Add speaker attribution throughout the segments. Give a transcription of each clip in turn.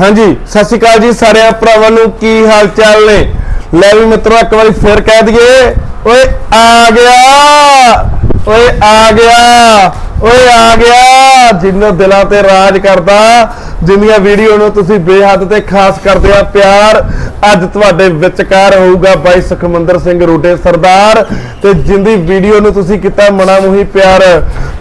Speaker 1: ਹਾਂਜੀ, ਸਤਿ ਸ਼੍ਰੀ ਅਕਾਲ ਜੀ ਸਾਰਿਆਂ ਭਰਾਵਾਂ ਨੂੰ, ਕੀ ਹਾਲ ਚਾਲ ਨੇ? ਲੈ ਵੀ ਮਿੱਤਰੋ, ਇੱਕ ਵਾਰੀ ਫੇਰ ਕਹਿ ਦਈਏ, ਓਏ ਆ ਗਿਆ! ਓਏ ਆ ਗਿਆ, ਓਏ ਆ ਗਿਆ। ਜਿੰਨਾ ਦਿਲਾਂ ਤੇ ਰਾਜ ਕਰਦਾ, ਜਿੰਨੀਆਂ ਵੀਡੀਓ ਨੂੰ ਤੁਸੀਂ ਬੇਹੱਦ ਤੇ ਖਾਸ ਕਰਦੇ ਆ, ਪਿਆਰ। ਅੱਜ ਤੁਹਾਡੇ ਵਿਚਕਾਰ ਹੋਊਗਾ ਬਾਈ ਸੁਖਮੰਦਰ ਸਿੰਘ ਰੋਡੇ ਸਰਦਾਰ ਤੇ ਜਿੰਦੀ ਵੀਡੀਓ ਨੂੰ ਤੁਸੀਂ ਕੀਤਾ ਮਨਾ ਮੁਹੀ ਪਿਆਰ।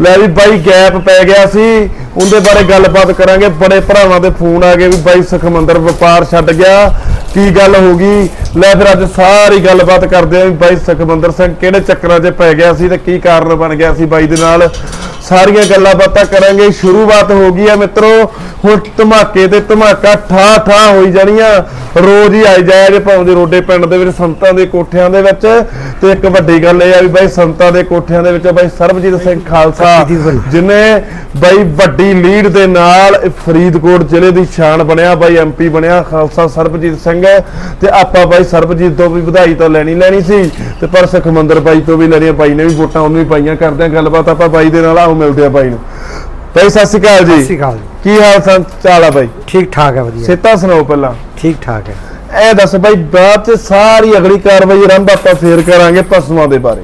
Speaker 1: ਲੈ ਵੀ ਬਾਈ ਗੈਪ ਪੈ ਗਿਆ ਸੀ, ਉਹਦੇ ਬਾਰੇ ਗੱਲਬਾਤ ਕਰਾਂਗੇ। ਬੜੇ ਭਰਾਵਾਂ ਦੇ ਫੋਨ ਆ ਗਏ ਵੀ ਬਾਈ ਸੁਖਮੰਦਰ ਵਪਾਰ ਛੱਡ ਗਿਆ। ਕੀ ਗੱਲ ਹੋ ਗਈ? ਲੈ ਫਿਰ ਅੱਜ ਸਾਰੀ ਗੱਲਬਾਤ ਕਰਦੇ ਆਂ ਵੀ ਬਾਈ ਸੁਖਮੰਦਰ ਸਿੰਘ ਕਿਹੜੇ ਚੱਕਰਾਂ 'ਚ ਪੈ ਗਿਆ ਸੀ ਤੇ ਕੀ ਕਾਰਨ ਬਣ ਗਿਆ ਸੀ ਬਾਈ ਦੇ ਨਾਲ? ਸਾਰੀਆਂ ਗੱਲਾਂ ਬਾਤਾਂ ਕਰਾਂਗੇ। ਸ਼ੁਰੂਆਤ ਹੋ ਗਈ ਆ ਮਿੱਤਰੋ। ਹੁਣ ਧਮਾਕੇ ਤੇ ਧਮਾਕਾ ਠਾ ਠਾ ਹੋਈ ਜਾਣੀਆਂ। ਰੋਜ਼ ਹੀ ਆਈ ਜਾਇਆ ਭਾਵੇਂ ਰੋਡੇ ਪਿੰਡ ਦੇ ਵਿੱਚ ਸੰਤਾਂ ਦੇ ਕੋਠਿਆਂ ਦੇ ਵਿੱਚ। ਤੇ ਇੱਕ ਵੱਡੀ ਗੱਲ ਇਹ ਆ ਵੀ ਬਾਈ ਸੰਤਾਂ ਦੇ ਕੋਠਿਆਂ ਦੇ ਵਿੱਚ ਬਾਈ ਸਰਬਜੀਤ ਸਿੰਘ ਖਾਲਸਾ ਜਿਨੇ ਬਾਈ ਵੱਡੀ ਲੀਡ ਦੇ ਨਾਲ ਫਰੀਦਕੋਟ ਜ਼ਿਲ੍ਹੇ ਦੀ ਸ਼ਾਨ ਬਣਿਆ ਬਾਈ ਐਮਪੀ ਬਣਿਆ ਖਾਲਸਾ ਸਰਬਜੀਤ ਸਿੰਘ। ਤੇ ਆਪਾਂ ਬਾਈ ਸਰਬਜੀਤ ਤੋਂ ਵੀ ਵਧਾਈ ਤਾਂ ਲੈਣੀ ਲੈਣੀ ਸੀ। ਤੇ ਪਰ ਸੁਖਮੰਦਰ ਬਾਈ ਤੋਂ ਵੀ ਲੈਣੀ। ਬਾਈ ਨੇ ਵੀ ਵੋਟਾਂ ਉਹਨੂੰ ਵੀ ਪਾਈਆਂ। ਕਰਦੇ ਆ ਗੱਲਬਾਤ ਆਪਾਂ ਬਾਈ ਦੇ ਨਾਲ। ਆਓ ਮਿਲਦੇ ਆ ਬਾਈ ਨੂੰ। ਬਾਈ ਸਤਿ ਸ਼੍ਰੀ ਅਕਾਲ
Speaker 2: ਸਤਿ
Speaker 1: ਜੀ
Speaker 2: ਸ਼੍ਰੀ ਅਕਾਲ ਜੀ।
Speaker 1: ਕੀ ਹਾਲ ਸੰ ਚਾਲ ਆ ਬਾਈ?
Speaker 2: ਠੀਕ ਠਾਕ ਹੈ ਵਧੀਆ।
Speaker 1: ਸੇਤਾ ਸੁਣਾਓ ਪਹਿਲਾਂ?
Speaker 2: ਠੀਕ ਠਾਕ ਹੈ
Speaker 1: ਇਹ ਦੱਸ ਬਾਈ ਬਾਅਦ ਚ ਸਾਰੀ ਅਗਲੀ ਕਾਰਵਾਈ ਆਰੰਭ ਆਪਾਂ ਫੇਰ ਕਰਾਂਗੇ ਪਸ਼ੂਆਂ ਦੇ ਬਾਰੇ।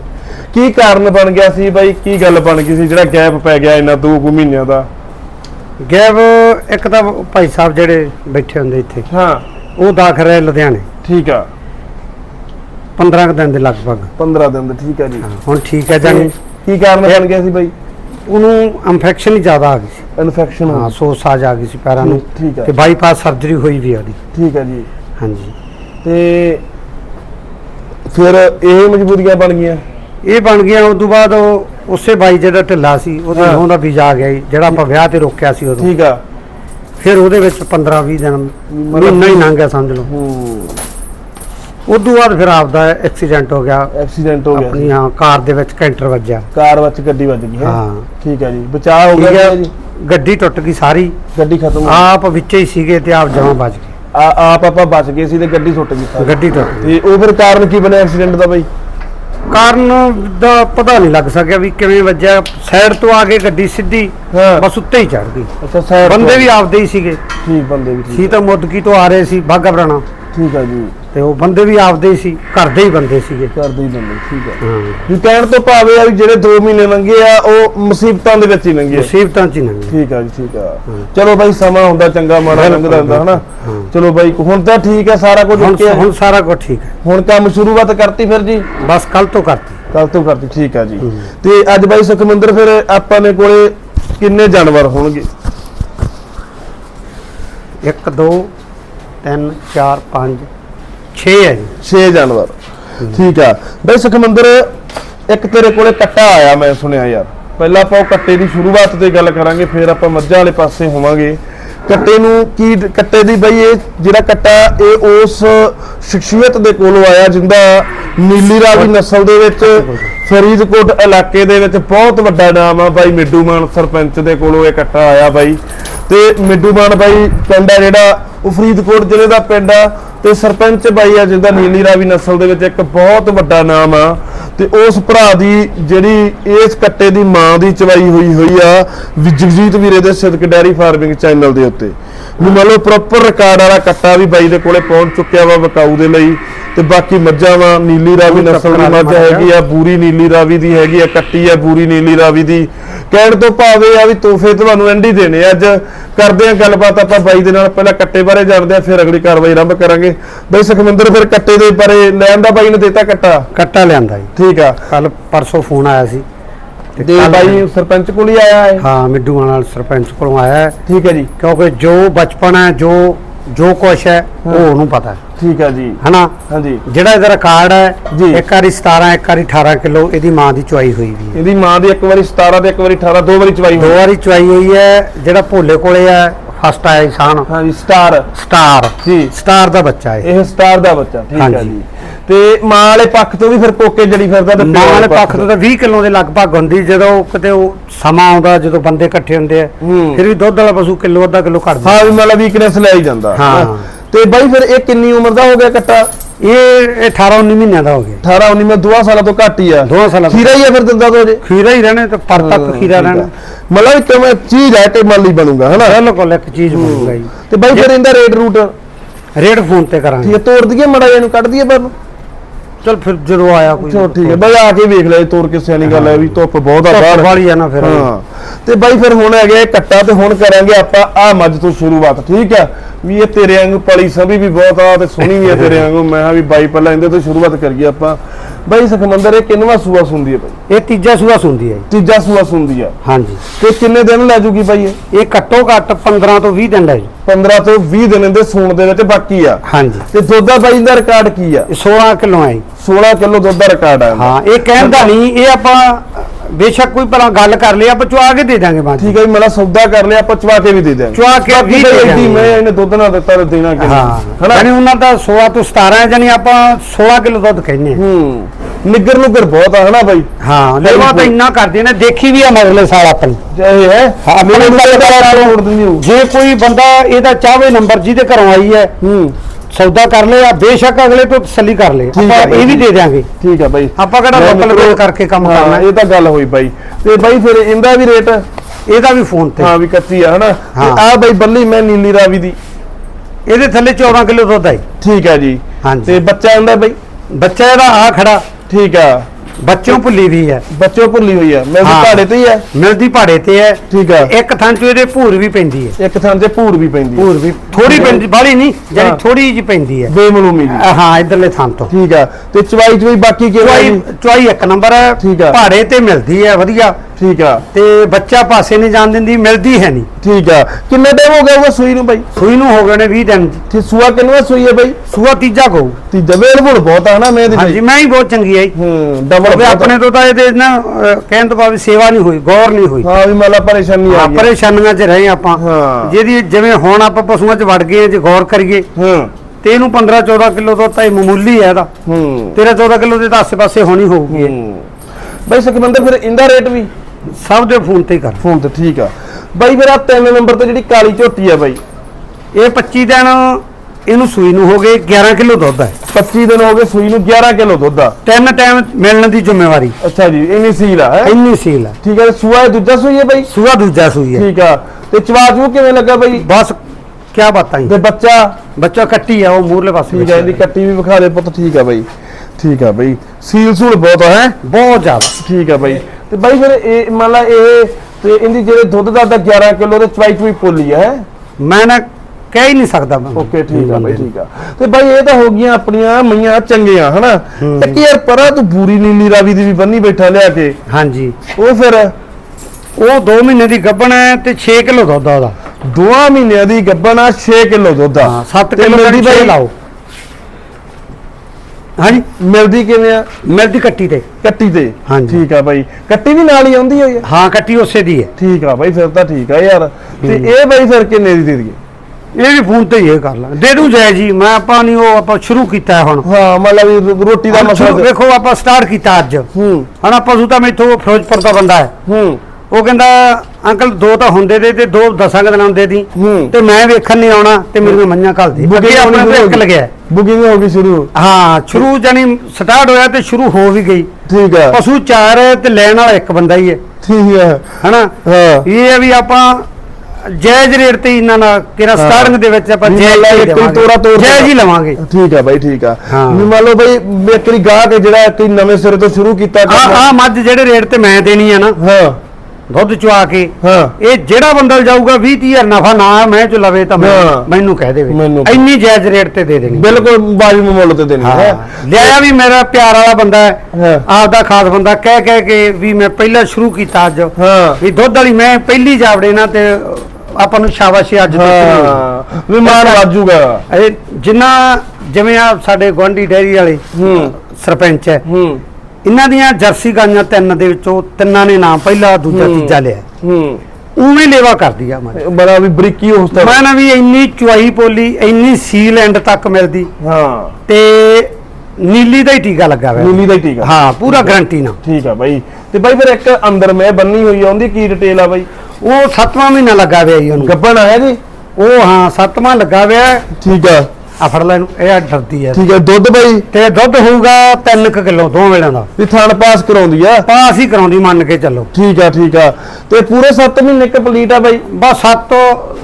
Speaker 1: ਕੀ ਕਾਰਨ ਬਣ ਗਿਆ ਸੀ ਬਾਈ? ਕੀ ਗੱਲ ਬਣ ਗਈ ਸੀ? ਜਿਹੜਾ ਗੈਪ ਪੈ ਗਿਆ ਇਹਨਾਂ ਦੋ ਕੁ ਮਹੀਨਿਆਂ ਦਾ।
Speaker 2: ਗੈਬ ਇੱਕ ਤਾਂ ਭਾਈ ਸਾਹਿਬ ਜਿਹੜੇ ਬੈਠੇ ਹੁੰਦੇ ਇੱਥੇ
Speaker 1: ਹਾਂ।
Speaker 2: ਉਹ ਦਾਖਲ ਰਹੇ ਲੁਧਿਆਣੇ।
Speaker 1: ਠੀਕ ਆ।
Speaker 2: 15 ਕੁ ਦਿਨ ਦੇ ਲਗਭਗ।
Speaker 1: 15 ਦਿਨ ਦੇ ਠੀਕ ਆ ਜੀ।
Speaker 2: ਹੁਣ ਠੀਕ ਹੈ ਜਾਨੀ
Speaker 1: ਕੀ ਕਾਰਨ ਬਣ ਗਿਆ ਸੀ ਬਾਈ?
Speaker 2: ਉਹਨੂੰ ਇਨਫੈਕਸ਼ਨ ਹੀ ਜ਼ਿਆਦਾ ਆ ਗਈ ਸੀ।
Speaker 1: ਇਨਫੈਕਸ਼ਨ
Speaker 2: ਹਾਂ
Speaker 1: ਹੋ
Speaker 2: ਸੋਜ ਸਾਜ ਆ ਗਈ ਸੀ ਪੈਰਾਂ ਨੂੰ।
Speaker 1: ਠੀਕ ਹੈ।
Speaker 2: ਤੇ ਬਾਈਪਾਸ ਸਰਜਰੀ ਹੋਈ ਵੀ ਆ ਉਹਦੀ।
Speaker 1: ਠੀਕ ਆ ਜੀ।
Speaker 2: ਹਾਂਜੀ।
Speaker 1: ਤੇ ਫਿਰ ਇਹ ਮਜਬੂਰੀਆਂ ਬਣ ਗਈਆਂ?
Speaker 2: ਇਹ ਬਣ ਗਿਆ ਉਸ ਤੋਂ ਬਾਅਦ ਉਹ ਉਸੇ ਬਾਈ ਜਿਹੜਾ ਢਿੱਲਾ ਸੀ ਉਹਦੇ
Speaker 1: ਹਾਂ।
Speaker 2: ਉਹਦਾ ਵੀਜ਼ਾ ਆ ਗਿਆ ਜੀ, ਜਿਹੜਾ ਆਪਾਂ ਵਿਆਹ ਤੇ ਰੋਕਿਆ ਸੀ ਉਦੋਂ।
Speaker 1: ਠੀਕ ਆ।
Speaker 2: ਫਿਰ ਉਹਦੇ ਵਿੱਚ 15 20 ਦਿਨ ਮਹੀਨਾ ਹੀ ਲੰਘ ਗਿਆ ਸਮਝ ਲਓ।
Speaker 1: ਹੂੰ।
Speaker 2: ਤੋਂ ਬਾਅਦ ਫਿਰ ਆਪਦਾ ਐਕਸੀਡੈਂਟ ਹੋ ਗਿਆ।
Speaker 1: ਐਕਸੀਡੈਂਟ ਹੋ ਗਿਆ
Speaker 2: ਆਪਣੀ ਹਾਂ ਕਾਰ ਦੇ ਵਿੱਚ ਕੈਂਟਰ ਵੱਜਿਆ।
Speaker 1: ਕਾਰ ਵਿੱਚ ਗੱਡੀ ਵੱਜ ਗਈ ਹੈ।
Speaker 2: ਹਾਂ।
Speaker 1: ਠੀਕ ਹੈ ਜੀ। ਬਚਾਅ ਹੋ
Speaker 2: ਠੀਕ
Speaker 1: ਗਿਆ
Speaker 2: ਹੈ
Speaker 1: ਜੀ?
Speaker 2: ਗੱਡੀ ਟੁੱਟ ਗਈ ਸਾਰੀ।
Speaker 1: ਗੱਡੀ ਖਤਮ ਹੋ
Speaker 2: ਆਪ ਵਿੱਚੇ ਹੀ ਸੀਗੇ ਤੇ ਆਪ ਜਮਾਂ ਬਚ ਗਏ।
Speaker 1: ਆ- ਆਪ ਆਪਾਂ ਬਚ ਗਏ ਸੀ ਤੇ ਗੱਡੀ ਸੁੱਟ ਗਈ ਸਾਰੀ।
Speaker 2: ਗੱਡੀ ਟੁੱਟ ਗਈ।
Speaker 1: ਤੇ ਉਹ ਫਿਰ ਕਾਰਨ ਕੀ ਬਣਿਆ ਐਕਸੀਡੈਂਟ ਦਾ ਬਾਈ?
Speaker 2: ਕਾਰਨ ਦਾ ਪਤਾ ਨਹੀਂ ਲੱਗ ਸਕਿਆ ਵੀ ਕਿਵੇਂ ਵੱਜਿਆ। ਸਾਈਡ ਤੋਂ ਆ ਕੇ ਗੱਡੀ ਸਿੱਧੀ
Speaker 1: ਹਾਂ।
Speaker 2: ਬਸ ਉੱਤੇ ਹੀ ਚੜ ਗਈ।
Speaker 1: ਅੱਛਾ ਸਾਈਡ
Speaker 2: ਬੰਦੇ ਵੀ ਆਪਦੇ ਹੀ ਸੀਗੇ।
Speaker 1: ਠੀਕ ਬੰਦੇ ਵੀ ਠੀਕ।
Speaker 2: ਸੀ ਤਾਂ ਮੁੱਦਕੀ ਤੋਂ ਆ ਰਹੇ ਸੀ ਬਾਗਾ ਬਰਾਣਾ
Speaker 1: ਠੀਕ ਆ ਜੀ।
Speaker 2: ਤੇ ਉਹ ਬੰਦੇ ਵੀ ਆਪਦੇ ਹੀ ਸੀ ਘਰ ਦੇ ਹੀ ਬੰਦੇ ਸੀਗੇ।
Speaker 1: ਕਰਦੇ ਹੀ ਬੰਦੇ ਠੀਕ ਆ
Speaker 2: ਹਾਂ।
Speaker 1: ਵੀ ਕਹਿਣ ਤੋਂ ਭਾਵੇਂ ਆ ਵੀ ਜਿਹੜੇ 2 ਮਹੀਨੇ ਲੰਘੇ ਆ ਉਹ ਮੁਸੀਬਤਾਂ ਦੇ ਵਿੱਚ ਹੀ ਲੰਘੇ ਆ।
Speaker 2: ਮੁਸੀਬਤਾਂ ਚ ਹੀ ਲੰਘੇ
Speaker 1: ਠੀਕ ਆ ਜੀ ਠੀਕ ਆ। ਚਲੋ ਬਾਈ ਸਮਾਂ ਹੁੰਦਾ ਚੰਗਾ ਮਾੜਾ ਲੰਘਦਾ ਹੁੰਦਾ ਹਨਾ?
Speaker 2: ਹਾਂ।
Speaker 1: ਚਲੋ ਬਾਈ ਹੁਣ ਤਾਂ ਠੀਕ ਆ ਸਾਰਾ ਕੁਝ
Speaker 2: ਹੁਣ
Speaker 1: ਓਕੇ ਆ।
Speaker 2: ਹੁਣ ਸਾਰਾ ਕੁਝ ਠੀਕ ਹੈ
Speaker 1: ਹੁਣ ਕੰਮ ਸ਼ੁਰੂਆਤ ਕਰਤੀ ਫਿਰ ਜੀ?
Speaker 2: ਬਸ ਕੱਲ ਤੋਂ ਕਰਤੀ।
Speaker 1: ਕੱਲ ਤੋਂ ਕਰਤੀ ਠੀਕ ਆ ਜੀ। ਤੇ ਅੱਜ ਬਾਈ ਸੁਖਮੰਦਰ ਫਿਰ ਆਪਾਂ ਨੇ ਕੋਲੇ ਕਿੰਨੇ ਜਾਨਵਰ ਹੋਣਗੇ?
Speaker 2: 1 2 3 4 5 6 ਹੈ ਜੀ।
Speaker 1: 6 ਜਾਨਵਰ। ਠੀਕ ਆ। ਬਾਈ ਸੁਖਮੰਦਰ ਇੱਕ ਤੇਰੇ ਕੋਲੇ ਕੱਟਾ ਆਇਆ ਮੈਂ ਸੁਣਿਆ ਯਾਰ। ਪਹਿਲਾਂ ਆਪਾਂ ਉਹ ਕੱਟੇ ਦੀ ਸ਼ੁਰੂਆਤ ਤੇ ਗੱਲ ਕਰਾਂਗੇ ਫਿਰ ਆਪਾਂ ਮੱਝਾਂ ਵਾਲੇ ਪਾਸੇ ਹੋਵਾਂਗੇ। ਕੱਟੇ ਨੂੰ ਕੀ ਕੱਟੇ ਦੀ ਬਈ ਇਹ ਜਿਹੜਾ ਕੱਟਾ ਇਹ ਉਸ ਸ਼ਖਸੀਅਤ ਦੇ ਕੋਲੋਂ ਆਇਆ ਜਿੰਦਾ ਨੀਲੀ ਰਾਵੀ ਨਸਲ ਦੇ ਵਿੱਚ ਫਰੀਦਕੋਟ ਇਲਾਕੇ ਦੇ ਵਿੱਚ ਬਹੁਤ ਵੱਡਾ ਨਾਮ ਆ ਬਾਈ ਮਿੱਡੂ ਮਾਨ ਸਰਪੰਚ ਦੇ ਕੋਲੋਂ ਇਹ ਕੱਟਾ ਆਇਆ ਬਾਈ। ਤੇ ਮਿੱਡੂ ਮਾਨ ਬਾਈ ਪਿੰਡ ਆ ਜਿਹੜਾ ਉਹ ਫਰੀਦਕੋਟ ਜ਼ਿਲ੍ਹੇ ਦਾ ਪਿੰਡ ਆ। ਤੇ ਸਰਪੰਚ ਬਾਈ ਆ ਜਿਹਦਾ ਨੀਲੀ ਰਾਵੀ ਨਸਲ ਦੇ ਵਿੱਚ ਇੱਕ ਬਹੁਤ ਵੱਡਾ ਨਾਮ ਆ ਤੇ ਉਸ ਭਰਾ ਦੀ ਜਿਹੜੀ ਇਸ ਕੱਟੇ ਦੀ ਮਾਂ ਦੀ ਚਵਾਈ ਹੋਈ ਹੋਈ ਆ ਜਗਜੀਤ ਵੀਰੇ ਦੇ ਸਿਦਕ ਡੈਰੀ ਫਾਰਮਿੰਗ ਚੈਨਲ ਦੇ ਉੱਤੇ ਵੀ ਮੰਨ ਲਓ ਪ੍ਰੋਪਰ ਰਿਕਾਰਡ ਵਾਲਾ ਕੱਟਾ ਵੀ ਬਾਈ ਦੇ ਕੋਲੇ ਪਹੁੰਚ ਚੁੱਕਿਆ ਵਾ ਵਿਕਾਊ ਦੇ ਲਈ ਤੇ ਬਾਕੀ ਮੱਝਾਂ ਵਾ ਨੀਲੀ ਰਾਵੀ ਨਸਲ ਦੀ ਮੱਝ। ਹੈਗੀ ਆ ਪੂਰੀ ਨੀਲੀ ਰਾਵੀ ਦੀ ਹੈਗੀ ਆ ਕੱਟੀ ਆ ਪੂਰੀ ਨੀਲੀ ਰਾਵੀ ਦੀ ਕਹਿਣ ਤੋਂ ਭਾਵੇਂ ਆ ਵੀ ਤੋਹਫੇ ਤੁਹਾਨੂੰ ਐਂਡੀ ਦੇਣੇ। ਅੱਜ ਕਰਦੇ ਆ ਗੱਲਬਾਤ ਆਪਾਂ ਬਾਈ ਦੇ ਨਾਲ ਪਹਿਲਾਂ ਕੱਟੇ ਬਾਰੇ ਜਾਣਦੇ ਆ ਫਿਰ ਅਗਲੀ ਕਾਰਵਾਈ ਆਰੰਭ ਕਰਾਂਗੇ। ਬਈ ਸੁਖਮੰਦਰ ਫਿਰ ਕੱਟੇ ਦੇ ਬਾਰੇ ਲੈਣ ਦਾ ਬਾਈ ਨੇ ਦਿੱਤਾ ਕੱਟਾ?
Speaker 2: ਕੱਟਾ ਲਿਆਂਦਾ ਜੀ।
Speaker 1: ਠੀਕ ਆ।
Speaker 2: ਕੱਲ ਪਰਸੋਂ ਫੋਨ ਆਇਆ ਸੀ।
Speaker 1: ਤੇ
Speaker 2: ਕੱਲ੍ਹ-
Speaker 1: ਬਾਈ ਸਰਪੰਚ ਕੋਲ ਹੀ ਆਇਆ ਹੈ
Speaker 2: ਹਾਂ ਮਿੱਡੂ ਨਾਲ ਸਰਪੰਚ ਕੋਲੋਂ ਆਇਆ। ਹੈ
Speaker 1: ਠੀਕ ਹੈ ਜੀ।
Speaker 2: ਕਿਉਂਕਿ ਜੋ ਬਚਪਨ ਹੈ ਜੋ ਜੋ ਕੁਛ ਹੈ ਉਹ ਉਹਨੂੰ ਪਤਾ। ਹੈ
Speaker 1: ਠੀਕ ਹੈ ਜੀ।
Speaker 2: ਹਨਾ?
Speaker 1: ਹਾਂਜੀ।
Speaker 2: ਜਿਹੜਾ ਇਹਦਾ ਰਿਕਾਰਡ ਹੈ
Speaker 1: ਜੀ।
Speaker 2: ਇੱਕ ਵਾਰੀ 17 ਇੱਕ ਵਾਰੀ 18 ਕਿਲੋ ਇਹਦੀ ਮਾਂ ਦੀ ਚੁਆਈ ਹੋਈ ਵੀ ਹੈ।
Speaker 1: ਇਹਦੀ ਮਾਂ ਦੀ ਇੱਕ ਵਾਰੀ 17 ਤੇ ਇੱਕ ਵਾਰੀ 18 ਦੋ ਵਾਰੀ ਚਵਾਈ
Speaker 2: ਦੋ
Speaker 1: ਹੋਈ
Speaker 2: ਵਾਰੀ ਚੁਆਈ ਹੋਈ ਹੈ ਜਿਹੜਾ ਭੋਲੇ ਕੋਲੇ ਹੈ ਫਸਟ ਆਇਆ ਇਨਸਾਨ।
Speaker 1: ਹਾਂਜੀ ਸਟਾਰ।
Speaker 2: ਸਟਾਰ।
Speaker 1: ਜੀ।
Speaker 2: ਸਟਾਰ ਦਾ ਬੱਚਾ ਹੈ।
Speaker 1: ਇਹ ਸਟਾਰ ਦਾ ਬੱਚਾ ਠੀਕ ਹੈ
Speaker 2: ਹਾਂਜੀ।
Speaker 1: ਜੀ। ਤੇ ਮਾਂ ਵਾਲੇ ਪੱਖ ਤੋਂ ਵੀ ਫਿਰ ਕੋਕੇ ਜੜੀ ਫਿਰਦਾ ਤੇ ਪਿਓ
Speaker 2: ਵਾਲੇ ਪੱਖ ਤੋਂ ਤਾਂ। 20 ਕਿਲੋ ਦੇ ਲਗਭਗ ਹੁੰਦੀ ਜਦੋਂ ਕਿਤੇ ਉਹ ਸਮਾਂ ਆਉਂਦਾ ਜਦੋਂ ਬੰਦੇ ਇਕੱਠੇ ਹੁੰਦੇ ਆ
Speaker 1: ਹੂੰ।
Speaker 2: ਫਿਰ ਵੀ ਦੁੱਧ ਵਾਲਾ ਪਸ਼ੂ ਕਿਲੋ ਅੱਧਾ ਕਿਲੋ ਘੱਟ
Speaker 1: ਹਾਂ ਵੀ ਮਤਲਬ ਵੀਕਨੈਸ ਲੈ ਹੀ ਜਾਂਦਾ।
Speaker 2: ਹਾਂ।
Speaker 1: ਤੇ ਬਾਈ ਫਿਰ ਇਹ ਕਿੰਨੀ ਉਮਰ ਦਾ ਹੋ ਗਿਆ ਕੱਟਾ?
Speaker 2: ਇਹ 18 19 ਮਹੀਨਿਆਂ ਦਾ ਹੋ ਗਿਆ।
Speaker 1: 18 19 ਮੈਂ 2 ਸਾਲਾਂ ਤੋਂ ਘੱਟ ਹੀ ਆ।
Speaker 2: ਦੋ ਸਾਲਾਂ ਤੋਂ।
Speaker 1: ਖੀਰਾ ਹੀ ਆ ਫਿਰ ਦਿੰਦਾ ਤੋਂ ਜੇ
Speaker 2: ਖੀਰਾ ਹੀ ਰਹਿਣੇ ਤੇ ਪਰ ਤੱਕ ਖੀਰਾ ਰਹਿਣਾ।
Speaker 1: ਮਤਲਬ ਮੈਂ ਚੀਜ਼ ਹੈ ਤੇ ਮੰਨ ਲਈ ਬਣੂਗਾ ਹਨਾ?
Speaker 2: ਬਿਲਕੁਲ ਇੱਕ ਚੀਜ਼ ਬਣੂਗਾ ਜੀ।
Speaker 1: ਤੇ ਬਾਈ ਫਿਰ ਇਹਦਾ ਰੇਟ ਰੂਟ?
Speaker 2: ਰੇਟ ਫੋਨ ਤੇ ਕਰਾਂਗੇ।
Speaker 1: ਹੈ ਤੋੜ ਦਈਏ ਮੜਾ ਇਹਨੂੰ ਕੱਢ ਦਈਏ ਪਰ।
Speaker 2: ਚਲ ਫਿਰ ਜਦੋਂ ਆਇਆ ਕੋਈ
Speaker 1: ਚਲੋ ਠੀਕ ਹੈ ਬਾਈ ਆ ਕੇ ਵੇਖ ਲੈ ਤੋੜ ਕਿਸੇ ਵਾਲੀ ਗੱਲ ਹੈ ਵੀ ਧੁੱਪ ਬਹੁਤ ਆ ਬਾਹਰ।
Speaker 2: ਵਾਲੀ ਆ ਨਾ ਫਿਰ।
Speaker 1: ਹਾਂ। ਤੇ ਬਾਈ ਫਿਰ ਹੁਣ ਹੈਗਾ ਕੱਟਾ ਤੇ ਹੁਣ ਕਰਾਂਗੇ ਆਪਾਂ ਆ ਮੱਝ ਤੋਂ ਸ਼ੁਰੂਆਤ ਠੀਕ ਆ ਵੀ ਇਹ ਤੇਰੇ ਵਾਂਗੂ ਪਲੀ ਸਭੀ ਵੀ ਬਹੁਤ ਆ ਤੇ ਸੋਹਣੀ ਵੀ ਆ ਤੇਰੇ ਵਾਂਗੂ। ਮੈਂ ਕਿਹਾ ਵੀ ਬਾਈ ਪਹਿਲਾਂ ਇਹਦੇ ਤੋਂ ਸ਼ੁਰੂਆਤ ਕਰੀਏ ਆਪਾਂ। ਬਾਈ ਸੁਖਮੰਦਰ ਇਹ ਕਿੰਨਵਾ ਸੂਆ ਸੁੰਦੀ ਹੈ ਬਾਈ?
Speaker 2: ਇਹ ਤੀਜਾ ਸੂਆ ਸੁੰਦੀ ਹੈ ਜੀ।
Speaker 1: ਤੀਜਾ ਸੂਆ ਸੁੰਦੀ ਆ।
Speaker 2: ਹਾਂਜੀ।
Speaker 1: ਤੇ ਕਿੰਨੇ ਦਿਨ ਲੈ ਜੂਗੀ ਬਾਈ ਇਹ?
Speaker 2: ਇਹ ਘੱਟੋ ਘੱਟ 15 ਤੋਂ 20 ਦਿਨ ਦਾ ਜੀ।
Speaker 1: 15 ਤੋਂ 20 ਦਿਨ ਇਹਦੇ ਸੂਣ ਦੇ ਵਿੱਚ ਬਾਕੀ ਆ।
Speaker 2: ਹਾਂਜੀ।
Speaker 1: ਤੇ ਦੁੱਧ ਦਾ ਬਾਈ ਦਾ ਰਿਕਾਰਡ ਕੀ ਆ?
Speaker 2: ਇਹ 16 ਕਿਲੋ ਹੈ ਜੀ।
Speaker 1: 16 ਕਿਲੋ ਦੁੱਧ ਦਾ ਰਿਕਾਰਡ ਆ।
Speaker 2: ਹਾਂ ਇਹ ਕਹਿੰਦਾ ਨਹੀਂ ਇਹ ਆਪਾਂ ਬੇਸ਼ੱਕ ਕੋਈ ਭਲਾ ਗੱਲ ਕਰ ਲਈ ਆਪਾਂ ਚੁਆ ਕੇ ਦੇ ਦਾਂਗੇ ਬਾਅਦ 'ਚ।
Speaker 1: ਠੀਕ ਹੈ ਜੀ ਮੇਰਾ ਸੌਦਾ ਕਰ ਲਿਆ ਆਪਾਂ ਚਵਾ ਕੇ ਵੀ ਦੇ ਦਿਆਂਗੇ।
Speaker 2: ਚੁਆ ਕੇ ਵੀ ਦੇ ਦਿਆਂਗੇ।
Speaker 1: ਮੈਂ ਇਹਨੇ ਦੁੱਧ ਨਾ ਦਿੱਤਾ ਤੇ ਦੇਣਾ ਕਿ
Speaker 2: ਹਾਂ।
Speaker 1: ਹਨਾ?
Speaker 2: ਯਾਨੀ ਉਹਨਾਂ ਦਾ 16 ਤੋਂ 17 ਹੈ ਜਾਨੀ ਆਪਾਂ 16 ਕਿਲੋ ਦੁੱਧ ਕਹਿੰਦੇ ਹਾਂ।
Speaker 1: ਹੂੰ। ਨਿੱਗਰ ਨੁੱਗਰ ਬਹੁਤ ਆ ਹਨਾ ਬਾਈ?
Speaker 2: ਹਾਂ ਲੈਵਾ ਤਾਂ ਇੰਨਾ ਕਰਦੇ ਨੇ ਦੇਖੀ ਵੀ ਆ ਮਗਲੇ ਸਾਲ ਆਪਣੀ।
Speaker 1: ਇਹ ਹੈ
Speaker 2: ਹਾਂ,
Speaker 1: ਮੇਰੇ
Speaker 2: ਮੈਨੂੰ
Speaker 1: ਨੂੰ
Speaker 2: ਤਾਂ
Speaker 1: ਤਾਂ
Speaker 2: ਪਤਾ
Speaker 1: ਮੋੜ ਦਿੰਦੀ ਹੋਊ
Speaker 2: ਜੇ ਕੋਈ ਬੰਦਾ ਇਹਦਾ ਚਾਹਵੇ ਨੰਬਰ ਜਿਹਦੇ ਘਰੋਂ ਆਈ ਹੈ
Speaker 1: ਹੂੰ।
Speaker 2: ਸੌਦਾ ਕਰ ਲਿਆ ਬੇਸ਼ੱਕ ਅਗਲੇ ਤੋਂ ਤਸੱਲੀ ਕਰ ਲੇ
Speaker 1: ਠੀਕ
Speaker 2: ਆਪਾਂ
Speaker 1: ਬਾਈ।
Speaker 2: ਇਹ ਵੀ ਦੇ ਦਿਆਂਗੇ।
Speaker 1: ਠੀਕ ਆ ਬਾਈ।
Speaker 2: ਆਪਾਂ ਕਿਹੜਾ
Speaker 1: ਮੈਂ
Speaker 2: ਲੋਕਲ
Speaker 1: ਮਿੱਤਰੋ-
Speaker 2: ਕਰਕੇ ਕੰਮ
Speaker 1: ਹਾਂ,
Speaker 2: ਕਰਨਾ।
Speaker 1: ਇਹ ਤਾਂ ਗੱਲ ਹੋਈ ਬਾਈ। ਤੇ ਬਾਈ ਫਿਰ ਇਹਦਾ ਵੀ ਰੇਟ
Speaker 2: ਇਹਦਾ ਵੀ ਫੋਨ ਤੇ।
Speaker 1: ਹਾਂ ਵੀ ਕੱਚੀ ਆ ਹਨਾ?
Speaker 2: ਹਾਂ।
Speaker 1: ਆ ਬਾਈ ਬੱਲੀ ਮੈਂ ਨੀਲੀ ਰਾਵੀ ਦੀ।
Speaker 2: ਇਹਦੇ ਥੱਲੇ 14 ਕਿਲੋ ਦੁੱਧ ਹੈ
Speaker 1: ਠੀਕ ਆ ਜੀ।
Speaker 2: ਹਾਂਜੀ।
Speaker 1: ਤੇ ਬੱਚਾ ਇਹਦਾ ਬਾਈ?
Speaker 2: ਬੱਚਾ ਇਹਦਾ ਆ ਖੜਾ।
Speaker 1: ਠੀਕ ਆ।
Speaker 2: ਬੱਚੋਂ ਭੁੱਲੀ ਵੀ ਹੈ।
Speaker 1: ਬੱਚੋ ਭੁੱਲੀ ਹੋਈ ਆ ਮੈਂ
Speaker 2: ਹਾਂ।
Speaker 1: ਤੁਹਾਡੇ ਤੇ ਹੀ ਆ
Speaker 2: ਮਿਲਦੀ ਪਹਾੜੇ ਤੇ ਹੈ।
Speaker 1: ਠੀਕ ਆ
Speaker 2: ਇੱਕ ਥਾਂ ਚ ਇਹਦੇ ਭੂਰ ਵੀ ਪੈਂਦੀ ਹੈ।
Speaker 1: ਇੱਕ ਥਾਂ ਤੇ ਭੂਰ ਵੀ ਪੈਂਦੀ ਆ
Speaker 2: ਭੂਰ ਵੀ ਥੋੜੀ ਪੈਂਦੀ ਬਾਲੀ ਨਹੀਂ
Speaker 1: ਹਾਂ।
Speaker 2: ਜਿਹੜੀ ਥੋੜੀ ਜਿਹੀ ਪੈਂਦੀ ਹੈ।
Speaker 1: ਬੇਮਲੂਮੀ ਜੀ
Speaker 2: ਅ, ਹਾਂ ਇਧਰਲੇ ਥਾਂ ਤੋਂ।
Speaker 1: ਠੀਕ ਆ ਤੇ ਚਵਾਈ ਚਵਾਈ ਬਾਕੀ
Speaker 2: ਚੁਆਈ
Speaker 1: ਜੀ?
Speaker 2: ਚੁਆਈ ਇੱਕ ਨੰਬਰ ਹੈ।
Speaker 1: ਠੀਕ ਆ।
Speaker 2: ਪਹਾੜੇ ਤੇ ਮਿਲਦੀ ਹੈ ਵਧੀਆ।
Speaker 1: ਠੀਕ ਆ।
Speaker 2: ਤੇ ਬੱਚਾ ਪਾਸੇ ਨਹੀਂ ਜਾਣ ਦਿੰਦੀ ਮਿਲਦੀ ਹੈ ਨਹੀਂ।
Speaker 1: ਠੀਕ ਆ। ਕਿੰਨੇ ਟਾਈਮ ਹੋ ਗਿਆ ਉਹ ਸੂਈ ਨੂੰ ਬਾਈ?
Speaker 2: ਸੂਈ ਨੂੰ ਹੋ ਗਏ ਨੇ 20 ਦਿਨ।
Speaker 1: ਤੇ ਸੂਆ ਕਿੰਨਵਾ ਸੂਈ ਹੈ ਬਾਈ?
Speaker 2: ਸੂਆ ਤੀਜਾ ਕਹੂ।
Speaker 1: ਤੇ ਜਵੇਲਬੁਲ ਬਹੁਤ ਆ ਹਨਾ ਮੈਂ ਦੀ
Speaker 2: ਹਾਂਜੀ
Speaker 1: ਬਾਈ
Speaker 2: ਮੈਂ ਹੀ ਬਹੁਤ ਚੰਗੀ ਆਈ
Speaker 1: ਹੂੰ ਡਬਲ
Speaker 2: ਵੀ ਆਪਣੇ ਤੋਂ ਤਾਂ ਇਹਦੇ ਨਾ ਕਹਿਣ ਤੋਂ ਬਾਅਦ ਸੇਵਾ ਨਹੀਂ ਹੋਈ ਗੌਰ ਨਹੀਂ ਹੋਈ।
Speaker 1: ਹਾਂ ਵੀ ਮਾਲਾ ਪਰੇਸ਼ਾਨੀ ਆ
Speaker 2: ਹਾਂ
Speaker 1: ਗਈ।
Speaker 2: ਪਰੇਸ਼ਾਨੀਆਂ 'ਚ ਰਹੇ ਆਪਾਂ।
Speaker 1: ਹਾਂ।
Speaker 2: ਜਿਹਦੀ ਜਿਵੇਂ ਹੁਣ ਆਪਾਂ ਪਸ਼ੂਆਂ 'ਚ ਵੜ ਗਏ ਜੇ ਗੌਰ ਕਰੀਏ।
Speaker 1: ਹੂੰ।
Speaker 2: ਤੇ ਇਹਨੂੰ 15 14 ਕਿਲੋ ਤੋਂ ਤਾਂ ਇਹ ਮਾਮੂਲੀ ਹੈ ਇਹਦਾ।
Speaker 1: ਹੂੰ।
Speaker 2: 13 14 ਕਿਲੋ ਦੇ ਤਾਂ ਆਸੇ-ਪਾਸੇ ਹੋਣੀ ਹੋਊਗੀ। ਇਹ।
Speaker 1: ਹੂੰ। ਬਾਈ ਸੁਖਮੰਦਰ ਫਿਰ ਇਹਦਾ ਰੇਟ ਵੀ?
Speaker 2: ਸਭ ਦੇ ਫੋਨ ਤੇ ਹੀ ਕਰ।
Speaker 1: ਫੋਨ ਤੇ ਠੀਕ ਆ। ਬਾਈ ਆ ਤਿੰਨ ਨੰਬਰ ਤੇ ਜਿਹੜੀ ਕਾਲੀ ਝੋਟੀ ਆ ਬਾਈ।
Speaker 2: ਇਹ 25 ਦਿਨ ਇਹਨੂੰ ਸੂਈ ਨੂੰ ਹੋ ਗਏ 11 ਕਿਲੋ ਦੁੱਧ ਹੈ
Speaker 1: 25 ਦਿਨ ਹੋ ਗਏ ਸੂਈ ਨੂੰ 11 ਕਿਲੋ ਦੁੱਧ ਆ।
Speaker 2: ਤਿੰਨ ਟਾਈਮ ਮਿਲਣ ਦੀ ਜ਼ਿੰਮੇਵਾਰੀ।
Speaker 1: ਅੱਛਾ ਜੀ ਇੰਨੀ ਸੀਲ ਆ ਹੈ?
Speaker 2: ਇੰਨੀ ਸੀਲ ਹੈ
Speaker 1: ਠੀਕ ਆ ਤੇ ਸੂਆ ਇਹ ਦੂਜਾ ਸੂਈ ਹੈ ਬਾਈ?
Speaker 2: ਸੂਆ ਦੂਜਾ ਸੂਈ ਹੈ
Speaker 1: ਠੀਕ ਆ ਤੇ ਚਵਾਜੂ ਕਿਵੇਂ ਲੱਗਾ ਬਾਈ?
Speaker 2: ਬਸ ਕੀ ਬਾਤਾਂ
Speaker 1: ਤੇ ਬੱਚਾ?
Speaker 2: ਬੱਚਾ ਕੱਟੀ ਆ ਉਹ ਮੂਰਲੇ ਪਾਸੇ
Speaker 1: ਠੀਕ ਆ ਇਹਦੀ ਕੱਟੀ ਵੀ ਵਿਖਾ ਦੇ ਪੁੱਤ ਠੀਕ ਆ ਬਾਈ। ਠੀਕ ਆ ਬਾਈ ਸੀਲ ਸੂਲ ਬਹੁਤ ਆ ਹੈ?
Speaker 2: ਬਹੁਤ ਜ਼ਿਆਦਾ।
Speaker 1: ਠੀਕ ਆ ਬਾਈ ਤੇ ਬਾਈ ਫਿਰ ਇਹ ਮੰਨ ਲਾ ਇਹ ਤੇ ਇਹਦੀ ਜਿਹੜੇ ਦੁੱਧ ਦਾ ਤਾਂ 11 ਕਿਲੋ ਤੇ ਚਵਾਈ ਚਵਾਈ ਪੋਲੀ ਹੈ
Speaker 2: ਮੈਂ ਨਾ ਕਹਿ ਹੀ ਨਹੀਂ ਸਕਦਾ ਮੈਂ।
Speaker 1: ਓਕੇ ਠੀਕ ਆ ਬਾਈ ਠੀਕ ਆ। ਤੇ ਬਾਈ ਇਹ ਤਾਂ ਹੋ ਗਈਆਂ ਆਪਣੀਆਂ ਮਈਆਂ ਚੰਗੀਆਂ ਹਨਾ? ਇੱਕ ਯਾਰ ਪਰਾ ਤੂੰ ਬੂਰੀ ਨੀਲੀ ਰਾਵੀ ਦੀ ਵੀ ਬੰਨੀ ਬੈਠਾ ਲਿਆ ਕੇ?
Speaker 2: ਹਾਂਜੀ।
Speaker 1: ਉਹ ਫਿਰ
Speaker 2: ਉਹ 2 ਮਹੀਨੇ ਦੀ ਗੱਭਣ ਹੈ ਤੇ 6 ਕਿਲੋ ਦੁੱਧ ਆ ਉਹਦਾ।
Speaker 1: ਦੋਆਂ ਮਹੀਨਿਆਂ ਦੀ ਗੱਬਣ ਆ 6 ਕਿਲੋ ਦੁੱਧ ਆ।
Speaker 2: ਹਾਂ 7
Speaker 1: ਤੇ
Speaker 2: ਕਿਲੋ ਦੀ
Speaker 1: ਬਾਈ
Speaker 2: ਲਾਓ। ਹਾਂਜੀ
Speaker 1: ਮਿਲਦੀ ਕਿਵੇਂ ਆ?
Speaker 2: ਮਿਲਦੀ ਕੱਟੀ ਤੇ।
Speaker 1: ਕੱਟੀ ਤੇ।
Speaker 2: ਹਾਂਜੀ।
Speaker 1: ਠੀਕ ਆ ਬਾਈ। ਕੱਟੀ ਵੀ ਨਾਲ ਹੀ ਆਉਂਦੀ ਹੋਈ ਆ
Speaker 2: ਹਾਂ ਕੱਟੀ ਉਸੇ ਦੀ ਹੈ
Speaker 1: ਠੀਕ ਆ ਬਾਈ ਫਿਰ ਤਾਂ ਠੀਕ ਆ ਯਾਰ। ਤੇ ਇਹ ਬਾਈ ਫਿਰ ਕਿੰਨੇ ਦੀ ਦੇ ਦਈਏ?
Speaker 2: ਇਹ ਵੀ ਫੋਨ ਤੇ ਹੀ ਇਹ ਕਰ ਲਾਂ ਦੇ ਦੂੰ ਜੈ ਜੀ ਮੈਂ ਆਪਾਂ ਨਹੀਂ ਉਹ ਆਪਾਂ ਸ਼ੁਰੂ ਕੀਤਾ ਹੈ ਹੁਣ।
Speaker 1: ਹਾਂ ਮਤਲਬ ਵੀ ਰੋ- ਰੋਟੀ ਦਾ ਮਸਲਾ
Speaker 2: ਸ਼ੁਰੂ- ਵੇਖੋ ਆਪਾਂ ਸਟਾਰਟ ਕੀਤਾ ਅੱਜ।
Speaker 1: ਹੂੰ।
Speaker 2: ਹਣਾ ਪਸ਼ੂ ਤਾਂ ਮੈਥੋਂ ਫਿਰੋਜ਼ਪੁਰ ਦਾ ਬੰਦਾ ਹੈ।
Speaker 1: ਹੂੰ।
Speaker 2: ਉਹ ਕਹਿੰਦਾ ਅੰਕਲ ਦੋ ਤਾਂ ਹੁੰਦੇ ਦੇ ਤੇ ਦੋ ਦਸਾਂ ਕੁ ਦਿਨਾਂ ਦੇ ਦੀ।
Speaker 1: ਹੂੰ।
Speaker 2: ਤੇ ਮੈਂ ਵੇਖਣ ਨਹੀਂ ਆਉਣਾ ਤੇ ਮੇਰੀਆਂ ਮੰਨਿਆ ਘੱਲ ਦੇ ਅੱਗੇ ਆਪਣਾ ਤਾਂ ਇੱਕ ਲੱਗਿਆ।
Speaker 1: ਬੁਕਿੰਗ ਹੋ ਗਈ ਸ਼ੁਰੂ।
Speaker 2: ਹਾਂ ਸ਼ੁਰੂ ਜਾਨੀ ਸਟਾਰਟ ਹੋਇਆ ਤੇ ਸ਼ੁਰੂ ਹੋ ਵੀ ਗਈ।
Speaker 1: ਠੀਕ ਆ
Speaker 2: ਪਸ਼ੂ ਚਾਰ ਹੈ ਤੇ ਲੈਣ ਵਾਲਾ ਇੱਕ ਬੰਦਾ ਹੀ ਹੈ।
Speaker 1: ਠੀਕ ਆ
Speaker 2: ਹਨਾ?
Speaker 1: ਹਾਂ।
Speaker 2: ਇਹ ਹੈ ਵੀ ਆਪਾਂ ਜਾਇਜ਼ ਰੇਟ ਤੇ ਇਹਨਾਂ ਨਾਲ ਕਿਹੜਾ
Speaker 1: ਹਾਂ।
Speaker 2: ਸਟਾਰਟਿੰਗ ਦੇ ਵਿੱਚ ਆਪਾਂ ਜਾਇਜ਼ ਹੀ
Speaker 1: ਹੀ ਤੋਰਾ ਤੋੜ
Speaker 2: ਦੇਵਾਂਗੇ। ਜਾਇਜ਼ ਹੀ ਲਵਾਂਗੇ।
Speaker 1: ਠੀਕ ਆ ਬਾਈ ਠੀਕ ਆ
Speaker 2: ਹਾਂ।
Speaker 1: ਵੀ ਮੰਨ ਲਓ ਬਾਈ ਮੇਕਰੀ ਗਾਹ ਕੇ ਜਿਹੜਾ ਕੋਈ ਨਵੇਂ ਸਿਰੇ ਤੋਂ ਸ਼ੁਰੂ ਕੀਤਾ
Speaker 2: ਆ ਆ ਮੱਝ ਜਿਹੜੇ ਰੇਟ ਤੇ ਮੈਂ ਦੇਣੀ ਆ ਨਾ।
Speaker 1: ਹਾਂ।
Speaker 2: ਦੁੱਧ ਚੁਆ ਕੇ
Speaker 1: ਹਾਂ।
Speaker 2: ਇਹ ਜਿਹੜਾ ਬੰਦਾ ਜਾਊਗਾ 20 30000 ਨਫਾ ਨਾ ਮੈਂ ਚ ਲਵੇ ਤਾਂ ਮੈਂ-
Speaker 1: ਹਾਂ।
Speaker 2: ਮੈਨੂੰ ਕਹਿ ਦੇਵੇ। ਇੰਨੀ ਜਾਇਜ਼ ਰੇਟ ਤੇ ਦੇ ਦੇਣੀ।
Speaker 1: ਬਿਲਕੁਲ ਬਾਜੀ ਮੁੱਲ ਤੇ ਦੇਣੀ ਹੈ।
Speaker 2: ਲਿਆਇਆ ਵੀ ਮੇਰਾ ਪਿਆਰ ਵਾਲਾ ਬੰਦਾ
Speaker 1: ਹਾਂ।
Speaker 2: ਹੈ। ਆਪਦਾ ਖਾਸ ਬੰਦਾ ਕਹਿ ਕਹਿ ਕੇ ਵੀ ਮੈਂ ਪਹਿਲਾਂ ਸ਼ੁਰੂ ਕੀਤਾ ਅੱਜ।
Speaker 1: ਹਾਂ।
Speaker 2: ਵੀ ਦੁੱਧ ਵਾਲੀ ਮੈਂ ਪਹਿਲੀ ਜਾਵੜੇ ਨਾ ਤੇ ਆਪਾਂ ਨੂੰ ਸ਼ਾਬਾਸ਼ੀ ਅੱਜ ਤੋਂ ਸ਼ੁਰੂ
Speaker 1: ਹਾਂ ਵੀ ਮਾਨ ਵਾਜੂਗਾ।
Speaker 2: ਇਹ ਜਿੰਨਾ ਜਿਵੇਂ ਆ ਸਾਡੇ ਗਵਾਂਢੀ ਡੈਰੀ ਵਾਲੇ
Speaker 1: ਹੂੰ।
Speaker 2: ਸਰਪੰਚ ਹੈ
Speaker 1: ਹੂੰ।
Speaker 2: ਇਹਨਾਂ ਦੀਆਂ ਜਰਸੀ ਗਾਈਆਂ ਤਿੰਨ ਦੇ ਵਿੱਚੋਂ ਤਿੰਨਾਂ ਨੇ ਨਾਮ ਪਹਿਲਾ ਦੂਜਾ। ਤੀਜਾ ਲਿਆ।
Speaker 1: ਹੂੰ।
Speaker 2: ਉਵੇਂ ਲੇਵਾ ਕਰਦੀ ਆ ਮੈਂ
Speaker 1: ਇਹ ਬੜਾ ਵੀ ਬਰੀਕੀ ਉਸ ਤਰ੍ਹਾਂ।
Speaker 2: ਮੈਂ ਨਾ ਵੀ ਇੰਨੀ ਚੁਆਈ ਪੋਲੀ ਇੰਨੀ ਸੀਲ ਐਂਡ ਤੱਕ ਮਿਲਦੀ।
Speaker 1: ਹਾਂ।
Speaker 2: ਤੇ ਨੀਲੀ ਦਾ ਹੀ ਟੀਕਾ ਲੱਗਾ ਹੋਇਆ।
Speaker 1: ਨੀਲੀ ਦਾ ਹੀ ਟੀਕਾ।
Speaker 2: ਹਾਂ ਪੂਰਾ ਗਾਰੰਟੀ ਨਾਲ।
Speaker 1: ਠੀਕ ਆ ਬਾਈ। ਤੇ ਬਾਈ ਫਿਰ ਇੱਕ ਅੰਦਰ ਮੈਂ ਬੰਨੀ ਹੋਈ ਆ ਉਹਦੀ ਕੀ ਡਿਟੇਲ ਆ ਬਾਈ?
Speaker 2: ਉਹ 7ਵਾਂ ਮਹੀਨਾ ਲੱਗਾ ਹੋਇਆ ਜੀ ਉਹਨੂੰ।
Speaker 1: ਗੱਬਣ ਹੈ ਜੀ?
Speaker 2: ਉਹ ਹਾਂ 7ਵਾਂ ਲੱਗਾ ਹੋਇਆ।
Speaker 1: ਠੀਕ ਆ।
Speaker 2: ਆ ਫੜ ਲੈ ਇਹਨੂੰ ਇਹ ਆ ਡਰਦੀ ਹੈ
Speaker 1: ਠੀਕ ਹੈ ਦੁੱਧ ਬਾਈ?
Speaker 2: ਤੇ ਦੁੱਧ ਹੋਊਗਾ 3 ਕਿਲੋ ਦੋ ਵੇਲਿਆਂ ਦਾ।
Speaker 1: ਵੀ ਥਣ ਪਾਸ ਕਰਾਉਂਦੀ ਆ?
Speaker 2: ਪਾਸ ਹੀ ਕਰਾਉਂਦੀ ਮੰਨ ਕੇ ਚੱਲੋ।
Speaker 1: ਠੀਕ ਆ ਠੀਕ ਆ। ਤੇ ਪੂਰੇ 7 ਮਹੀਨੇ ਕੰਪਲੀਟ ਆ ਬਾਈ?
Speaker 2: ਬਸ 7 ਤੋਂ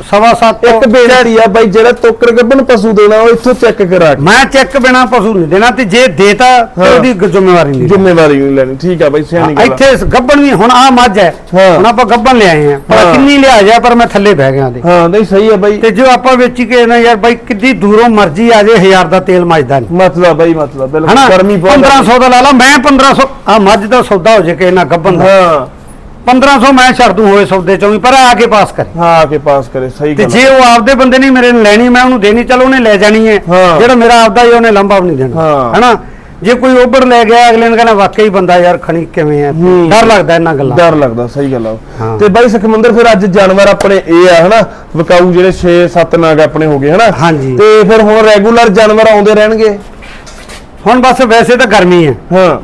Speaker 2: ਸਵਾ 7
Speaker 1: ਇੱਕ ਬੇਨਤੀ ਆ ਬਾਈ ਜਿਹੜਾ ਤੋਕੜ ਗੱਬਨ ਪਸ਼ੂ ਦੇਣਾ ਉਹ ਇੱਥੋਂ ਚੈੱਕ ਕਰਾ ਕੇ।
Speaker 2: ਮੈਂ ਚੈੱਕ ਬਿਨਾ ਪਸ਼ੂ ਨਹੀਂ ਦੇਣਾ ਤੇ ਜੇ ਦੇਤਾ ਤੇ। ਉਹਦੀ ਜ਼ਿੰਮੇਵਾਰੀ ਨਹੀਂ
Speaker 1: ਜ਼ਿੰਮੇਵਾਰੀ ਨਹੀਂ ਲੈਣੀ ਠੀਕ ਆ ਬਾਈ ਸਿਆਣੀ ਗੱਲ।
Speaker 2: ਇੱਥੇ ਗੱਬਣ ਵੀ ਹੁਣ ਆ ਮੱਝ ਹੈ। ਹੁਣ ਆਪਾਂ ਗੱਬਣ ਲਿਆਏ ਆ ਪਰ। ਕਿੰਨੀ ਲਿਆ ਜਾ ਪਰ ਮੈਂ ਥੱਲੇ ਬਹਿ ਗਿਆ ਦੇ।
Speaker 1: ਹਾਂ ਨਹੀਂ ਸਹੀ ਆ ਬਾਈ।
Speaker 2: ਤੇ ਜੋ ਆਪਾਂ ਵੇਚੀ ਕੇ ਨਾ ਯਾਰ ਬਾਈ ਕਿੱਡੀ ਦੂਰੋਂ ਮਰਜ਼ੀ ਆ ਜੇ ਹਜ਼ਾਰ ਦਾ ਤੇਲ ਮੱਝਦਾ ਨਹੀਂ।
Speaker 1: ਮਤਲਬ ਬਾਈ ਮਤਲਬ ਬਿਲਕੁਲ ਗਰਮੀ ਬਹੁਤ ਆ।
Speaker 2: 1500 ਦਾ ਲਾ ਲਾ ਮੈਂ 1500 ਆ ਮੱਝ ਦਾ ਸੌਦਾ ਹੋ ਜੇ ਕਿ ਨਾ ਗੱਬਣ ਦਾ।
Speaker 1: ਹਾਂ।
Speaker 2: 1500 ਮੈਂ ਛੱਡ ਦੂੰ ਹੋਏ ਸੌਦੇ ਚੋਂ ਵੀ ਪਰ ਆ ਕੇ ਪਾਸ ਕਰੇ।
Speaker 1: ਹਾਂ ਆ ਕੇ ਪਾਸ ਕਰੇ ਸਹੀ
Speaker 2: ਤੇ
Speaker 1: ਗੱਲ
Speaker 2: ਜੇ ਉਹ ਆਪਦੇ ਬੰਦੇ ਨਹੀਂ ਮੇਰੇ ਨੂੰ ਲੈਣੀ ਮੈਂ ਉਹਨੂੰ ਦੇਣੀ ਚਲ ਉਹਨੇ ਲੈ ਜਾਣੀ ਹੈ।
Speaker 1: ਹਾਂ।
Speaker 2: ਜਿਹੜਾ ਮੇਰਾ ਆਪਦਾ ਹੀ ਉਹਨੇ ਲੰਬਾ ਵੀ ਨਹੀਂ ਦੇਣਾ।
Speaker 1: ਹਾਂ।
Speaker 2: ਹੈਨਾ? ਜੇ ਕੋਈ ਉਬੜ ਲੈ ਗਿਆ ਅਗਲੇ ਨੇ ਕਹਿੰਦਾ ਵਾਕਈ ਬੰਦਾ ਯਾਰ ਖਣੀ ਕਿਵੇਂ ਆ?
Speaker 1: ਹੂੰ।
Speaker 2: ਡਰ ਲੱਗਦਾ ਇਹਨਾਂ ਗੱਲਾਂ।
Speaker 1: ਡਰ ਲੱਗਦਾ ਸਹੀ ਗੱਲ ਆ।
Speaker 2: ਹਾਂ।
Speaker 1: ਤੇ ਬਾਈ ਸੁਖਮੰਦਰ ਫਿਰ ਅੱਜ ਜਾਨਵਰ ਆਪਣੇ ਇਹ ਆ ਹਨਾ? ਵਿਕਾਊ ਜਿਹੜੇ 6-7 ਨਾਗ ਆਪਣੇ ਹੋ ਗਏ ਹਨਾ?
Speaker 2: ਹਾਂਜੀ।
Speaker 1: ਤੇ ਫਿਰ ਹੁਣ ਰੈਗੂਲਰ ਜਾਨਵਰ ਆਉਂਦੇ ਰਹਿਣਗੇ?
Speaker 2: ਹੁਣ ਬਸ ਵੈਸੇ ਤਾਂ ਗਰਮੀ ਹੈ
Speaker 1: ਹਾਂ।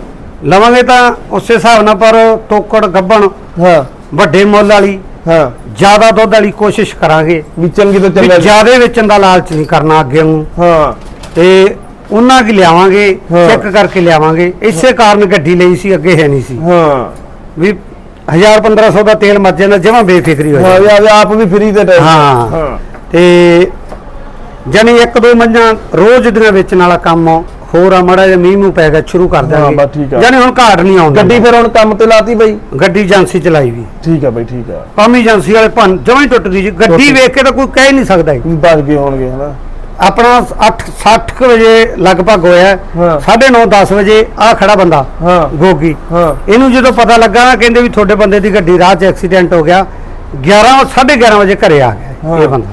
Speaker 2: ਲਵਾਂਗੇ ਤਾਂ ਉਸੇ ਹਿਸਾਬ ਨਾਲ ਪਰ ਤੋਕੜ ਗੱਬਣ
Speaker 1: ਹਾਂ।
Speaker 2: ਵੱਡੇ ਮੁੱਲ ਵਾਲੀ
Speaker 1: ਹਾਂ।
Speaker 2: ਜ਼ਿਆਦਾ ਦੁੱਧ ਵਾਲੀ ਕੋਸ਼ਿਸ਼ ਕਰਾਂਗੇ।
Speaker 1: ਵੀ ਚੰਗੀ ਤੋਂ
Speaker 2: ਵੀ
Speaker 1: ਚੰਗਾ
Speaker 2: ਜ਼ਿਆਦੇ ਵੇਚਣ ਦਾ ਲਾਲਚ ਨਹੀਂ ਕਰਨਾ ਅੱਗੇ ਨੂੰ।
Speaker 1: ਹਾਂ।
Speaker 2: ਤੇ ਉਹਨਾਂ ਕੀ ਲਿਆਵਾਂਗੇ?
Speaker 1: ਹਾਂ।
Speaker 2: ਚੈੱਕ ਕਰਕੇ ਲਿਆਵਾਂਗੇ। ਇਸੇ ਕਾਰਨ ਗੱਡੀ ਲਈ ਸੀ ਅੱਗੇ ਹੈ ਨਹੀਂ ਸੀ।
Speaker 1: ਹਾਂ।
Speaker 2: ਵੀ 1000 1500 ਦਾ ਤੇਲ ਮਰ ਜਾਂਦਾ ਜਮਾਂ ਬੇਫਿਕਰੀ ਹੋ
Speaker 1: ਹਾਂ
Speaker 2: ਜਾਂਦੀ।
Speaker 1: ਯਾਰ ਆਪ ਵੀ ਫਰੀ ਦੇ ਟਾਈਮ
Speaker 2: ਹਾਂ।
Speaker 1: ਹਾਂ।
Speaker 2: ਤੇ ਜਾਨੀ ਇੱਕ ਦੋ ਮੱਝਾਂ ਰੋਜ਼ ਦੀਆਂ ਵੇਚਣ ਵਾਲਾ ਕੰਮ ਹੋਰ ਆ ਮੜਾ ਜਿਹਾ ਮੀਂਹ ਮੂੰਹ ਪੈ ਗਿਆ ਸ਼ੁਰੂ ਕਰ
Speaker 1: ਹਾਂ, ਬਸ ਠੀਕ ਆ।
Speaker 2: ਜਾਨੀ ਹੁਣ ਘਾਟ ਨਹੀਂ ਆਉਂਦੀ।
Speaker 1: ਗੱਡੀ ਫਿਰ ਹੁਣ ਕੰਮ ਤੇ ਲਾਤੀ ਬਾਈ।
Speaker 2: ਗੱਡੀ ਏਜੰਸੀ ਚਲਾਈ ਵੀ।
Speaker 1: ਠੀਕ ਆ ਬਾਈ ਠੀਕ ਆ।
Speaker 2: ਕਾਮੀ ਏਜੰਸੀ ਵਾਲੇ ਭੰਨ ਜਮਾਂ ਹੀ ਟੁੱਟ ਗਈ ਜੀ। ਗੱਡੀ। ਵੇਖ ਕੇ ਤਾਂ ਕੋਈ ਕਹਿ ਨਹੀਂ ਸਕਦਾ ਜੀ।
Speaker 1: ਬਚ ਗਏ ਹੋਣਗੇ ਹਨਾ।
Speaker 2: ਆਪਣਾ 8 60 ਵਜੇ ਲਗਭਗ ਹੋਇਆ
Speaker 1: ਹਾਂ।
Speaker 2: 9:30 10 ਵਜੇ ਆ ਖੜਾ ਬੰਦਾ
Speaker 1: ਹਾਂ।
Speaker 2: ਗੋਗੀ।
Speaker 1: ਹਾਂ।
Speaker 2: ਇਹਨੂੰ ਜਦੋਂ ਪਤਾ ਲੱਗਾ ਨਾ ਕਹਿੰਦੇ ਵੀ ਤੁਹਾਡੇ ਬੰਦੇ ਦੀ ਗੱਡੀ ਰਾਹ 'ਚ ਐਕਸੀਡੈਂਟ ਹੋ ਗਿਆ 11 11:30 ਵਜੇ ਘਰੇ ਆ ਗਿਆ। ਇਹ ਬੰਦਾ।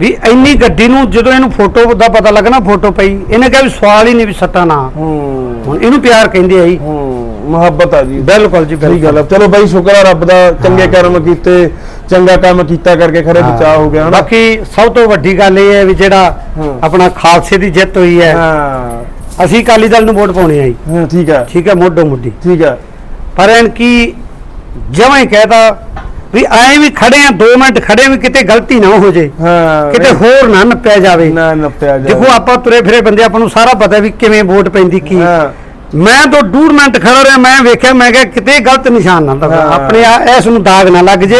Speaker 2: ਵੀ ਇੰਨੀ ਗੱਡੀ ਨੂੰ ਜਦੋਂ ਇਹਨੂੰ ਫੋਟੋ ਦਾ ਪਤਾ ਲੱਗਾ ਨਾ ਫੋਟੋ ਪਈ ਇਹਨੇ ਕਿਹਾ ਵੀ ਸਵਾਲ ਹੀ ਨਹੀਂ ਵੀ ਸੱਟਾ ਨਾ।
Speaker 1: ਹੂੰ।
Speaker 2: ਹੁਣ ਇਹਨੂੰ ਪਿਆਰ ਕਹਿੰਦੇ ਆ ਜੀ।
Speaker 1: ਹੂੰ। ਮੁਹੱਬਤ ਆ ਜੀ।
Speaker 2: ਬਿਲਕੁਲ ਜੀ
Speaker 1: ਸਹੀ ਗੱਲ ਆ। ਚਲੋ ਬਾਈ ਸ਼ੁਕਰ ਆ ਰੱਬ ਦਾ ਚੰਗੇ। ਕਰਮ ਕੀਤੇ ਚੰਗਾ ਕੰਮ ਕੀਤਾ ਕਰਕੇ ਖਰੇ। ਬਚਾਅ ਹੋ ਗਿਆ ਹਨਾ?
Speaker 2: ਬਾਕੀ ਸਭ ਤੋਂ ਵੱਡੀ ਗੱਲ ਇਹ ਹੈ ਵੀ ਜਿਹੜਾ। ਆਪਣਾ ਖਾਲਸੇ ਦੀ ਜਿੱਤ ਹੋਈ ਹੈ
Speaker 1: ਹਾਂ।
Speaker 2: ਅਸੀਂ ਅਕਾਲੀ ਦਲ ਨੂੰ ਵੋਟ ਪਾਉਣੀ ਆ ਜੀ।
Speaker 1: ਹਾਂ ਠੀਕ ਆ।
Speaker 2: ਠੀਕ ਹੈ ਮੋਢੋ ਮੁੱਢੀ।
Speaker 1: ਠੀਕ ਆ।
Speaker 2: ਪਰ ਐਨ ਕੀ ਜਮਾਂ ਹੀ ਕਹਿਤਾ ਵੀ ਐਂ ਵੀ ਖੜੇ ਆ 2 ਮਿੰਟ ਖੜੇ ਵੀ ਕਿਤੇ ਗਲਤੀ ਨਾ ਹੋ ਜੇ।
Speaker 1: ਹਾਂ
Speaker 2: ਕਿਤੇ ਹੋਰ ਨਾ ਨੱਪਿਆ ਜਾਵੇ।
Speaker 1: ਨਾ ਨੱਪਿਆ ਜਾ
Speaker 2: ਦੇਖੋ ਆਪਾਂ ਤੁਰੇ ਫਿਰੇ ਬੰਦੇ ਆਪਾਂ ਨੂੰ ਸਾਰਾ ਪਤਾ ਵੀ ਕਿਵੇਂ ਵੋਟ ਪੈਂਦੀ ਕੀ
Speaker 1: ਹਾਂ।
Speaker 2: ਮੈਂ ਤਾਂ ਮਿੰਟ ਖੜਾ ਰਿਹਾ ਮੈਂ ਵੇਖਿਆ ਮੈਂ ਕਿਹਾ ਕਿਤੇ ਗਲਤ ਨਿਸ਼ਾਨ ਨਾ ਦਬਾ। ਆਪਣੇ ਆ- ਇਸ ਨੂੰ ਦਾਗ ਨਾ ਲੱਗ ਜੇ।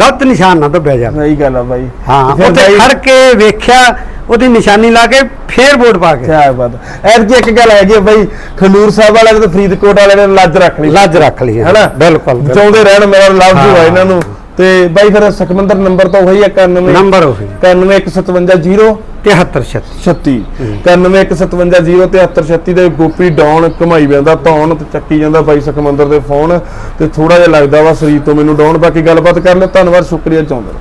Speaker 2: ਗਲਤ ਨਿਸ਼ਾਨ ਨਾ ਦੱਬਿਆ ਜਾਵੇ
Speaker 1: ਸਹੀ ਗੱਲ ਆ ਬਾਈ
Speaker 2: ਹਾਂ ਉੱਥੇ ਖੜ ਕੇ ਵੇਖਿਆ ਉਹਦੀ ਨਿਸ਼ਾਨੀ ਲਾ ਕੇ ਫੇਰ ਵੋਟ ਪਾ ਕੇ
Speaker 1: ਕਿਆ ਬਾਤ ਐਤਕੀ ਇੱਕ ਗੱਲ ਹੈਗੀ ਬਾਈ ਖੰਡੂਰ ਸਾਹਿਬ ਵਾਲੇ ਤੇ ਫਰੀਦਕੋਟ ਵਾਲੇ ਨੇ ਲੱਜ ਰੱਖ ਲਈ
Speaker 2: ਲੱਜ ਰੱਖ ਲਈ ਹੈ।
Speaker 1: ਹੈਨਾ
Speaker 2: ਬਿਲਕੁਲ।
Speaker 1: ਚਾਹੁੰਦੇ ਰਹਿਣ ਮੇਰਾ ਲਵ ਜੂ ਆ। ਇਹਨਾਂ ਨੂੰ ਤੇ ਬਾਈ ਫਿਰ ਸੁਖਮੰਦਰ ਨੰਬਰ ਤਾਂ ਉਹੀ ਆ 91
Speaker 2: ਨੰਬਰ ਉਹੀ।
Speaker 1: 915750
Speaker 2: 73 36
Speaker 1: 36 9157507336 ਦੇ ਗੋਪੀ ਡਾਉਨ ਘਮਾਈ ਜਾਂਦਾ ਧੌਣ ਤੇ ਚੱਕੀ ਜਾਂਦਾ ਬਾਈ ਸੁਖਮੰਦਰ ਦੇ ਫੋਨ ਤੇ ਥੋੜਾ ਜਿਹਾ ਲੱਗਦਾ ਵਾ ਸਰੀਰ ਤੋਂ ਮੈਨੂੰ ਡਾਉਨ ਬਾਕੀ ਗੱਲਬਾਤ ਕਰ ਲਿਓ ਧੰਨਵਾਦ ਸ਼ੁਕਰੀਆ ਚਾਹੁੰਦਾ।